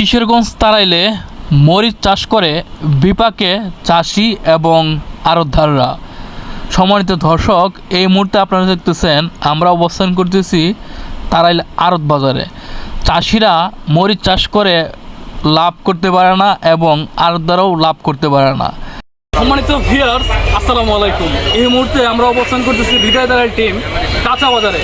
কিশোরগঞ্জ তারাইলে মরিচ চাষ করে বিপাকে চাষি এবং আড়তদাররা সম্মানিত দর্শক, এই মুহূর্তে আপনারা দেখতেছেন, আমরা অবস্থান করতেছি তারাইল আড়ত বাজারে। চাষিরা মরিচ চাষ করে লাভ করতে পারে না এবং আড়তদারও লাভ করতে পারে না। সম্মানিত ভিয়ার্স আসসালামু আলাইকুম। এই মুহূর্তে আমরা অবস্থান করতেছি বিদায় দাঁড়ার টিম কাঁচা বাজারে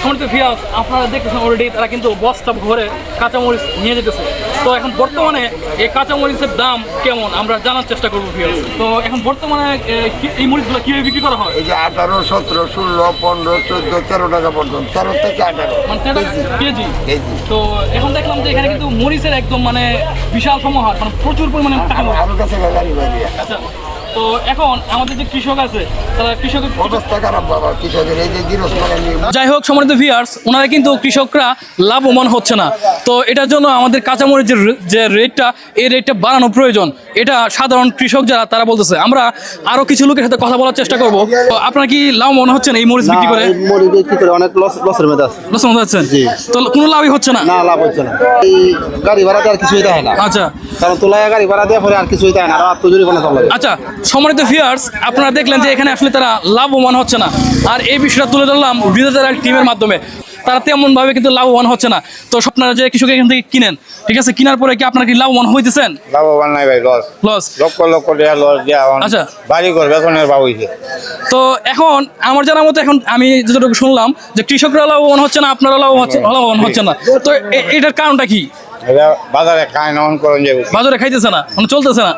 সম্মানিত ভিয়ার্স আপনারা দেখতেছেন অলরেডি তারা কিন্তু বস্তা ভরে কাঁচামরিচ নিয়ে যেতেছে। তো এখন বর্তমানে এই কাঁচামরিচের দাম কেমন? আমরা জানার চেষ্টা করব ভিয়ার্স তো এখন বর্তমানে এই মরিচগুলো কীভাবে বিক্রি করা হয়? এই যে আঠারো সতেরো ষোলো পনেরো চোদ্দ তেরো টাকা পর্যন্ত। তেরো থেকে আঠারো। মানে তেরো টাকা কেজি। কেজি। তো এখন দেখলাম যে এখানে কিন্তু মরিচের একদম মানে বিশাল সমাহার মানে প্রচুর পরিমাণে টাকা আরও কাছে আচ্ছা। তো এখন আমাদের যে কৃষক আছে তারা কৃষকের অবস্থা খারাপ বাবা কৃষকের এই যে গৃহস্থ যাই হোক সম্মানিত ভিয়ার্স ওনারা কিন্তু কৃষকরা লাভবান হচ্ছে না। তো এটার জন্য আমাদের কাঁচামরিচ যে যে রেটটা এই রেটটা বাড়ানো প্রয়োজন। এটা সাধারণ কৃষক যারা তারা বলতেছে আমরা আরও কিছু লোকের সাথে কথা বলার চেষ্টা করব। তো আপনার কি লাভবান হচ্ছেন এই মরিচ বিক্রি করে? মুড়ি বিক্রি করে অনেক লস লসের মধ্যে আছে। লস মনে হচ্ছেন জি। তো কোনো লাভই হচ্ছে না? না লাভ হচ্ছে না। এই গাড়ি ভাড়া আর কিছুই দেয় না। আচ্ছা। কারণ তোলায় গাড়ি ভাড়া দেওয়া পরে আর কিছুই দেয় না আর আত্মজুরি বানা চলে আচ্ছা সম্মানিত ভিউয়ার্স আপনারা দেখলেন যে এখানে আসলে তারা লাভবান হচ্ছে না। আর এই বিষয়টা তুলে ধরলাম টিমের মাধ্যমে। তারা তেমনভাবে কিন্তু লাভবান হচ্ছে না। তো আপনারা যে কৃষক এখান থেকে কিনেন ঠিক আছে কেনার পরে কি আপনারা কি লাভবান হইতেছেন? লাভবান নাই ভাই লস লস লক্ষ লক্ষ টাকা লস দেওয়া আচ্ছা। বাড়ি ঘর বেতনের হয়েছে তো এখন আমার জানার মতো এখন আমি যতটুকু শুনলাম যে কৃষকরা লাভবান হচ্ছে না আপনারা লাভবান হচ্ছে লাভবান হচ্ছে না। তো এটার কারণটা কি? এটা বাজারে খায় নন করুন যে বাজারে খাইতেছে না মানে চলতেছে না।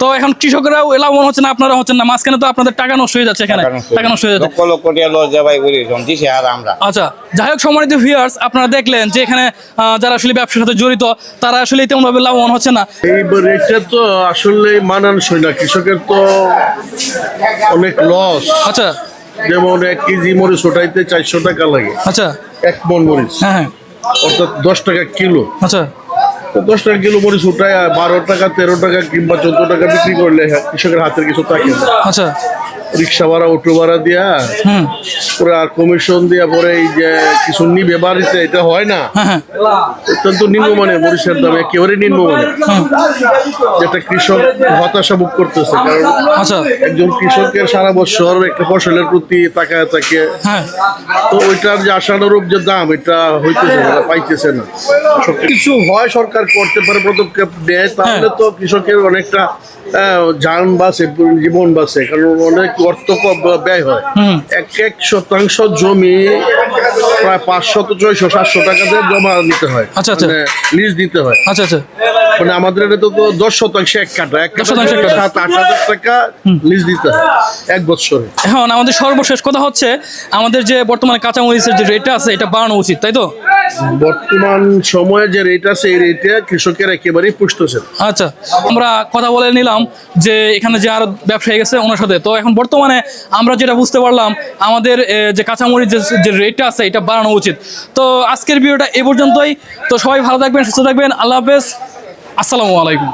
তো এখন কৃষকরাও লাভবান হচ্ছে না আপনারা হচ্ছেন না মাঝখানে তো আপনাদের টাকা নষ্ট হয়ে যাচ্ছে এখানে টাকা নষ্ট হয়ে টাকা নষ্ট হয়ে যাচ্ছে। লক্ষ লক্ষ টাকা লস দেওয়া করি দিছে আর আমরা। আচ্ছা যাই হোক সম্মানিত ভিউয়ার্স আপনারা দেখলেন যে এখানে আহ, যারা আসলে ব্যবসার সাথে জড়িত তারা আসলে তেমনভাবে লাভবান হচ্ছে না। এই রেটটা তো আসলে মানানসই না কৃষকের তো অনেক লস আচ্ছা। যেমন এক কেজি মরিচ ওঠাইতে চারশো টাকা লাগে। আচ্ছা। এক মন মরিচ। হ্যাঁ হ্যাঁ। অর্থাৎ দশ টাকা কিলো। আচ্ছা। দশ টাকা কিলো মরিচ উঠায় বারো টাকা তেরো টাকা কিংবা চোদ্দ টাকা বিক্রি করলে কৃষকের হাতের কিছু থাকে আচ্ছা। রিক্সা ভাড়া অটো ভাড়া দিয়া পরে আর কমিশন দিয়া পরে এই যে কিছু নিবে বাড়িতে এটা হয় না। হ্যাঁ হ্যাঁ। অত্যন্ত নিম্নমানের মরিচের দাম একেবারে নিম্নমানের। যেটা কৃষক হতাশা ভোগ করতেছে কারণ আচ্ছা। একজন কৃষকের সারা বছর একটা ফসলের প্রতি তাকায় থাকে। হ্যাঁ। তো ওইটার যে আশানুরূপ যে দাম এটা হইতেছে না পাইতেছে না। সব কিছু হয় সরকার করতে পারে পদক্ষেপ নেয় তাহলে তো কৃষকের অনেকটা যান বাঁচে জীবন বাঁচে কারণ অনেক অর্থ ব্যয় হয়। এক এক শতাংশ জমি প্রায় পাঁচশত ছয়শো সাতশো টাকা দিয়ে জমা নিতে হয়। আচ্ছা, আচ্ছা। লিজ দিতে হয়। আচ্ছা আচ্ছা। মানে আমাদের এটা তো দশ শতাংশ এক কাটা এক শতাংশ সাত আট হাজার টাকা লিজ দিতে হয় এক বছরে। এখন আমাদের সর্বশেষ কথা হচ্ছে আমাদের যে বর্তমানে কাঁচামরিচের যে রেটটা আছে এটা বাড়ানো উচিত তাই তো? বর্তমান সময়ে যে রেট আছে, এই রেটে কৃষকের একেবারেই পুষতেছে। আচ্ছা আমরা কথা বলে নিলাম যে এখানে যে আর ব্যবসায়ী গেছে ওনার সাথে। তো এখন বর্তমানে আমরা যেটা বুঝতে পারলাম, আমাদের যে কাঁচামরিচ যে রেটটা আছে, এটা বাড়ানো উচিত। তো আজকের ভিডিওটা এ পর্যন্তই। তো সবাই ভালো থাকবেন, সুস্থ থাকবেন। আল্লাহ হাফেজ। আসসালামু আলাইকুম।